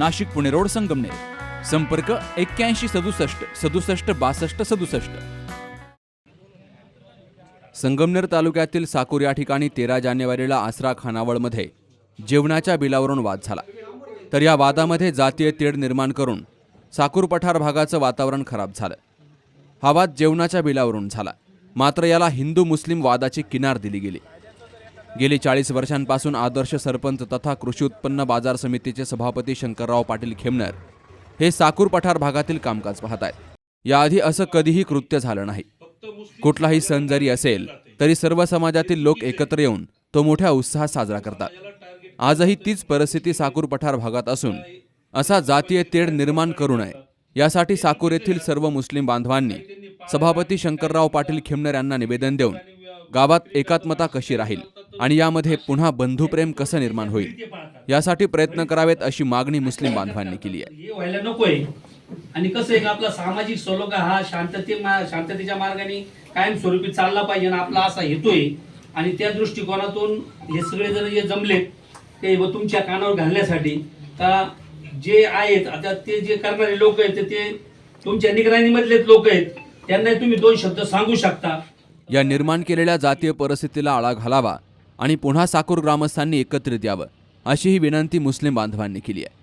Nashik Pune road Sangamner. संपर्क एक्क्याऐंशी सदुसष्ट सदुसष्ट बासष्ट सदुसष्ट. संगमनेर तालुक्यातील साकूर या ठिकाणी तेरा जानेवारीला आसरा खानावळमध्ये जेवणाच्या बिलावरून वाद झाला. तर या वादामध्ये जातीय तेढ निर्माण करून साकूर पठार भागाचं वातावरण खराब झालं. हा वाद जेवणाच्या बिलावरून झाला. मात्र याला हिंदू मुस्लिम वादाची किनार दिली गेली. गेली चाळीस वर्षांपासून आदर्श सरपंच तथा कृषी उत्पन्न बाजार समितीचे सभापती शंकरराव पाटील खेमनर हे साकूर पठार भागातील कामकाज पाहत आहेत याआधी असं कधीही कृत्य झालं नाही. कुठलाही सण जरी असेल तरी सर्व समाजातील लोक एकत्र येऊन तो मोठ्या उत्साहात साजरा करतात. आजही तीच परिस्थिती साकूर पठार भागात असून असा जातीय तेढ निर्माण करू नये यासाठी साकूर येथील सर्व मुस्लिम बांधवांनी सभापती शंकरराव पाटील खेमनर यांना निवेदन देऊन गावात एकात्मता कशी राहील? आणि यामध्ये पुन्हा बंधुप्रेम कसं निर्माण होईल? यासाठी प्रयत्न करावेत अशी मागणी मुस्लिम बांधवांनी केली आहे. व्हायला नकोय. आणि कसं आहे आपला सामाजिक सलोखा हा शांतते शांततेच्या मार्गाने कायमस्वरूपी चालला पाहिजे आणि आपला असा हेतोय. आणि त्या दृष्टिकोनातून हे सगळे जण जे जमलेत ते व तुमच्या कानावर घालण्यासाठी का जे आहेत आता ते जे करणारे लोक आहेत ते तुमच्या निगराणीमधलेच लोक आहेत. त्यांना तुम्ही दोन शब्द सांगू शकता. या निर्माण केलेल्या जातीय परिस्थितीला आळा घालावा. आणि पुन्हा साकूर ग्रामस्थांनी एकत्रित यावं अशी ही विनंती मुस्लिम बांधवांनी केली आहे.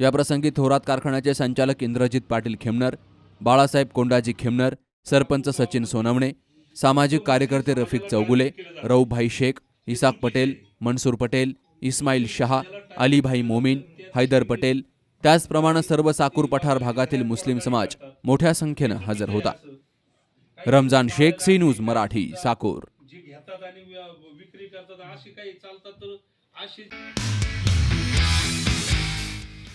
याप्रसंगी थोरात कारखान्याचे संचालक इंद्रजित पाटील खेमनर बाळासाहेब कोंडाजी खेमनर सरपंच सचिन सोनवणे सामाजिक कार्यकर्ते रफिक चौगुले रऊभाई शेख इसाक पटेल मनसूर पटेल इस्माईल शहा अलीभाई मोमीन हैदर पटेल त्याचप्रमाणे सर्व साकूर पठार भागातील मुस्लिम समाज मोठ्या संख्येनं हजर होता. Ramzan Shaikh C news Marathi Sakur. घेतात आणि विक्री करतात. अशी काही चालतात तर अशी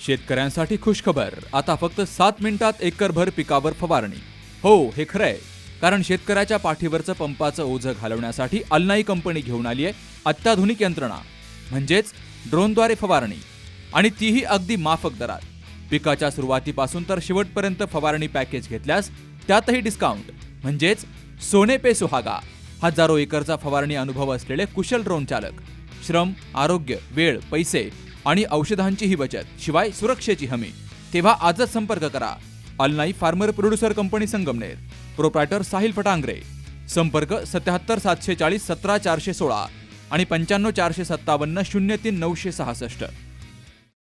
शेतकऱ्यांसाठी खुशखबर. आता फक्त सात मिनिटात एकरभर पिकावर फवारणी. हो हे खरंय कारण शेतकऱ्याच्या पाठीवरचं पंपाचं ओझं घालवण्यासाठी अल्नाई कंपनी घेऊन आली आहे अत्याधुनिक यंत्रणा. म्हणजेच ड्रोनद्वारे फवारणी. आणि तीही अगदी माफक दरात. पिकाच्या सुरुवातीपासून तर शेवटपर्यंत फवारणी पॅकेज घेतल्यास त्यातही डिस्काउंट म्हणजेच सोने पे सुहागा. हजारो एकरचा फवारणी अनुभव असलेले कुशल ड्रोन चालक. श्रम आरोग्य वेळ पैसे आणि औषधांचीही बचत शिवाय सुरक्षेची हमी. तेव्हा आजच संपर्क करा. Alnai farmer producer company Sangamner. Proprietor Sahil Fatangare. संपर्क सत्याहत्तर सातशे चाळीस सतरा चारशे सोळा आणि पंच्याण्णव चारशे सत्तावन्न शून्य तीन नऊशे सहासष्ट.